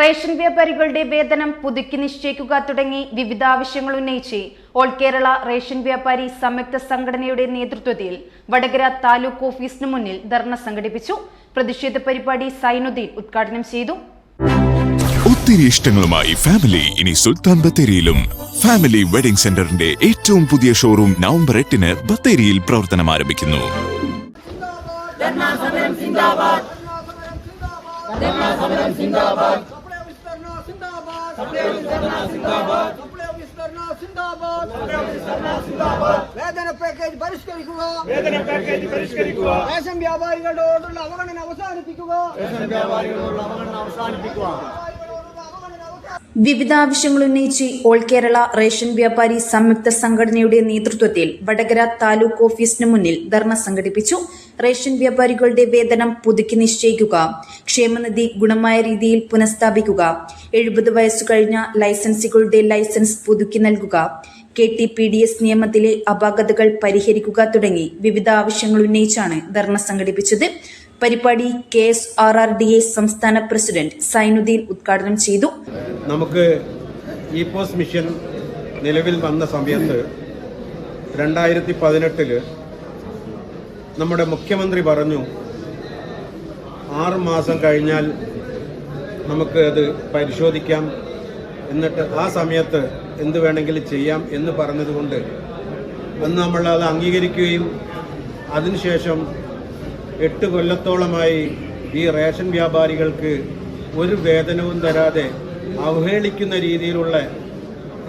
Ration വ്യാപാരികളുടെ വേതനം പുതുക്കി നിശ്ചയിക്കുക തുടങ്ങി വിവിധ ആവശ്യങ്ങൾ ഉന്നയിച്ച് ഓൾ കേരള റേഷൻ വ്യാപാരി സംയുക്ത സംഘടനയുടെ നേതൃത്വത്തിൽ വടകര താലൂക്ക് ഓഫീസിന് മുന്നിൽ ധർണ സംഘടിപ്പിച്ചു. പ്രതിഷേധ പരിപാടി സൈനുദ്ദീൻ ഉദ്ഘാടനം ചെയ്തു. ഒത്തിരി ഇഷ്ടങ്ങളുമായി ഫാമിലി ഇനി സുൽത്താൻ ബത്തേരിയിലും. ഫാമിലി വെഡിംഗ് സെന്ററിന്റെ ഏറ്റവും പുതിയ ഷോറൂം നവംബർ എട്ടിന് ബത്തേരിയിൽ പ്രവർത്തനം ആരംഭിക്കുന്നു. ധർണ വേതന പാക്കേജ് പരിഷ്കരിക്കുക. വേതന പാക്കേജ് പരിഷ്കരിക്കുക. റേഷൻ വ്യാപാരികളോടുള്ള അവഗണന അവസാനിപ്പിക്കുക. റേഷൻ വ്യാപാരികളോടുള്ള അവഗണന അവസാനിപ്പിക്കുക. വിവിധ ആവശ്യങ്ങൾ ഉന്നയിച്ച് ഓൾ കേരള റേഷൻ വ്യാപാരി സംയുക്ത സംഘടനയുടെ നേതൃത്വത്തിൽ വടകര താലൂക്ക് ഓഫീസിന് മുന്നിൽ ധർണ സംഘടിപ്പിച്ചു. റേഷൻ വ്യാപാരികളുടെ വേതനം പുതുക്കി നിശ്ചയിക്കുക. ക്ഷേമനിധി ഗുണമായ രീതിയിൽ പുനഃസ്ഥാപിക്കുക. എഴുപത് വയസ്സു കഴിഞ്ഞ ലൈസൻസുകളുടെ ലൈസൻസ് പുതുക്കി നൽകുക. K T P D S നിയമത്തിലെ അപാകതകൾ പരിഹരിക്കുക തുടങ്ങി വിവിധ ആവശ്യങ്ങൾ ഉന്നയിച്ചാണ് ധർണ സംഘടിപ്പിച്ചത്. പരിപാടി K S R R D A സംസ്ഥാന പ്രസിഡന്റ് സൈനുദ്ദീൻ ഉദ്ഘാടനം ചെയ്തു. നമുക്ക് ഇ പോസ് മിഷൻ നിലവിൽ വന്ന സമയത്ത് രണ്ടായിരത്തി പതിനെട്ടിൽ നമ്മുടെ മുഖ്യമന്ത്രി പറഞ്ഞു ആറ് മാസം കഴിഞ്ഞാൽ നമുക്ക് അത് പരിശോധിക്കാം. എന്നിട്ട് ആ സമയത്ത് എന്ത് വേണമെങ്കിലും ചെയ്യാം എന്ന് പറഞ്ഞതുകൊണ്ട് അന്ന് നമ്മൾ അത് അംഗീകരിക്കുകയും അതിനുശേഷം എട്ട് കൊല്ലത്തോളമായി ഈ റേഷൻ വ്യാപാരികൾക്ക് ഒരു വേതനവും തരാതെ അവഹേളിക്കുന്ന രീതിയിലുള്ള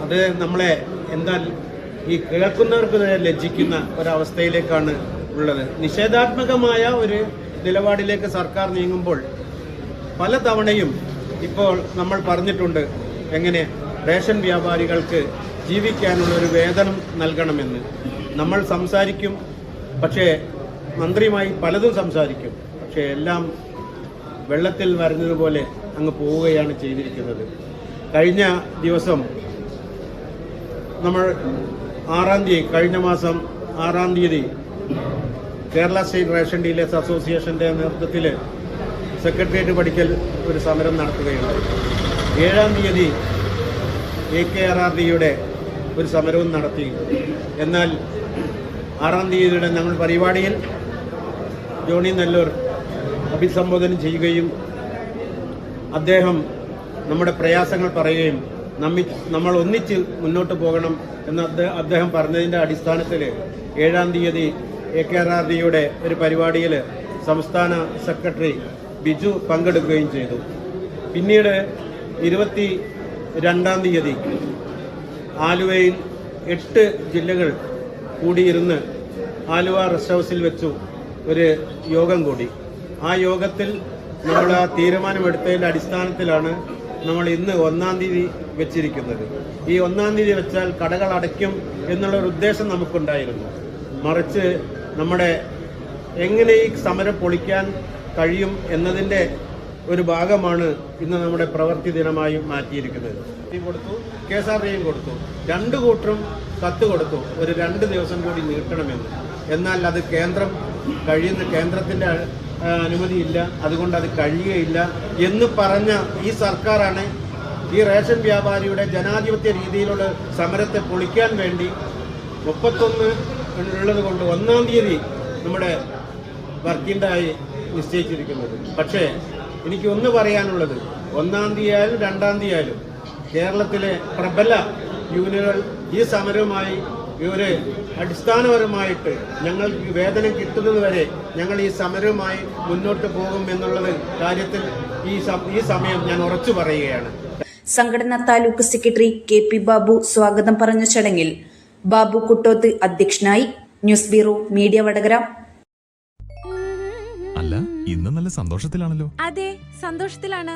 അത് നമ്മളെ എന്താ ഈ കേൾക്കുന്നവർക്ക് തന്നെ ലജ്ജിക്കുന്ന ഒരവസ്ഥയിലേക്കാണ് ഉള്ളത്. നിഷേധാത്മകമായ ഒരു നിലപാടിലേക്ക് സർക്കാർ നീങ്ങുമ്പോൾ പല തവണയും ഇപ്പോൾ നമ്മൾ പറഞ്ഞിട്ടുണ്ട് എങ്ങനെ റേഷൻ വ്യാപാരികൾക്ക് ജീവിക്കാനുള്ള ഒരു വേതനം നൽകണമെന്ന്. നമ്മൾ സംസാരിക്കും പക്ഷേ മന്ത്രിയുമായി പലതും സംസാരിക്കും. പക്ഷേ എല്ലാം വെള്ളത്തിൽ വരുന്നതുപോലെ അങ്ങ് പോവുകയാണ് ചെയ്തിരിക്കുന്നത്. കഴിഞ്ഞ ദിവസം നമ്മൾ ആറാം തീയതി കഴിഞ്ഞ മാസം ആറാം തീയതി കേരള സ്റ്റേറ്റ് റേഷൻ ഡീലേഴ്സ് അസോസിയേഷന്റെ നേതൃത്വത്തിൽ സെക്രട്ടേറിയറ്റ് പഠിക്കൽ ഒരു സമരം നടത്തുകയുണ്ടായി. ഏഴാം തീയതി എ കെ ആർ ആർ ഡിയുടെ ഒരു സമരവും നടത്തി. എന്നാൽ ആറാം തീയതിയുടെ ഞങ്ങൾ പരിപാടിയിൽ ജോണി നെല്ലൂർ അഭിസംബോധന ചെയ്യുകയും അദ്ദേഹം നമ്മുടെ പ്രയാസങ്ങൾ പറയുകയും നമ്മി നമ്മൾ ഒന്നിച്ച് മുന്നോട്ട് പോകണം എന്ന് അദ്ദേഹ- പറഞ്ഞതിന്റെ അടിസ്ഥാനത്തിൽ ഏഴാം തീയതി എ കെ ആർ ആർ ഡിയുടെ ഒരു പരിപാടിയിൽ സംസ്ഥാന സെക്രട്ടറി ബിജു പങ്കെടുക്കുകയും ചെയ്തു. പിന്നീട് ഇരുപത്തി രണ്ടാം തീയതി ആലുവയിൽ എട്ട് ജില്ലകൾ കൂടിയിരുന്ന് ആലുവ റെസ്റ്റ് ഹൗസിൽ വെച്ചു ഒരു യോഗം കൂടി. ആ യോഗത്തിൽ നമ്മൾ ആ തീരുമാനമെടുത്തതിന്റെ അടിസ്ഥാനത്തിലാണ് നമ്മൾ ഇന്ന് ഒന്നാം തീയതി വെച്ചിരിക്കുന്നത്. ഈ ഒന്നാം തീയതി വെച്ചാൽ കടകൾ അടയ്ക്കും എന്നുള്ളൊരു ഉദ്ദേശം നമുക്കുണ്ടായിരുന്നു. മറിച്ച് നമ്മുടെ എങ്ങനെ ഈ സമരം പൊളിക്കാൻ കഴിയും എന്നതിന്റെ ഒരു ഭാഗമാണ് ഇന്ന് നമ്മുടെ പ്രവൃത്തി ദിനമായി മാറ്റിയിരിക്കുന്നത്. കൊടുത്തു കെ എസ് ആർ ഡിയും കൊടുത്തു. രണ്ട് കൂട്ടരും കത്ത് കൊടുത്തു. ഒരു രണ്ട് ദിവസം കൂടി നീട്ടണമെന്ന്. എന്നാൽ അത് കേന്ദ്രം കഴിയുന്ന കേന്ദ്രത്തിന്റെ അനുമതിയില്ല. അതുകൊണ്ട് അത് കഴിയുകയില്ല എന്ന് പറഞ്ഞ ഈ സർക്കാരാണ് ഈ റേഷൻ വ്യാപാരിയുടെ ജനാധിപത്യ രീതിയിലുള്ള സമരത്തെ പൊളിക്കാൻ വേണ്ടി മുപ്പത്തൊന്ന് ഉള്ളത് കൊണ്ട് ഒന്നാം തീയതി നമ്മുടെ വർക്കിംഗ് ആയി നിശ്ചയിച്ചിരിക്കുന്നത്. പക്ഷേ എനിക്ക് ഒന്ന് പറയാനുള്ളത്. ഒന്നാം തീയതി ആയാലും രണ്ടാം തീയതി ആയാലും കേരളത്തിലെ പ്രബല യൂണിയനുകൾ ഈ സമരവുമായി ഇവർ അടിസ്ഥാനപരമായിട്ട് ഞങ്ങൾക്ക് വേതനം കിട്ടുന്നത് വരെ ഞങ്ങൾ ഈ സമരവുമായി മുന്നോട്ട് പോകും എന്നുള്ളത് കാര്യത്തിൽ ഈ ഈ സമയം ഞാൻ ഉറച്ചു പറയുകയാണ്. സംഘടനാ taluk secretary K P Babu സ്വാഗതം പറഞ്ഞ ചടങ്ങിൽ ബാബു കുട്ടോത്ത് അധ്യക്ഷനായി ന്യൂസ് ബ്യൂറോ മീഡിയ വടകര. അല്ല ഇന്ന് നല്ല സന്തോഷത്തിലാണല്ലോ. അതെ സന്തോഷത്തിലാണ്.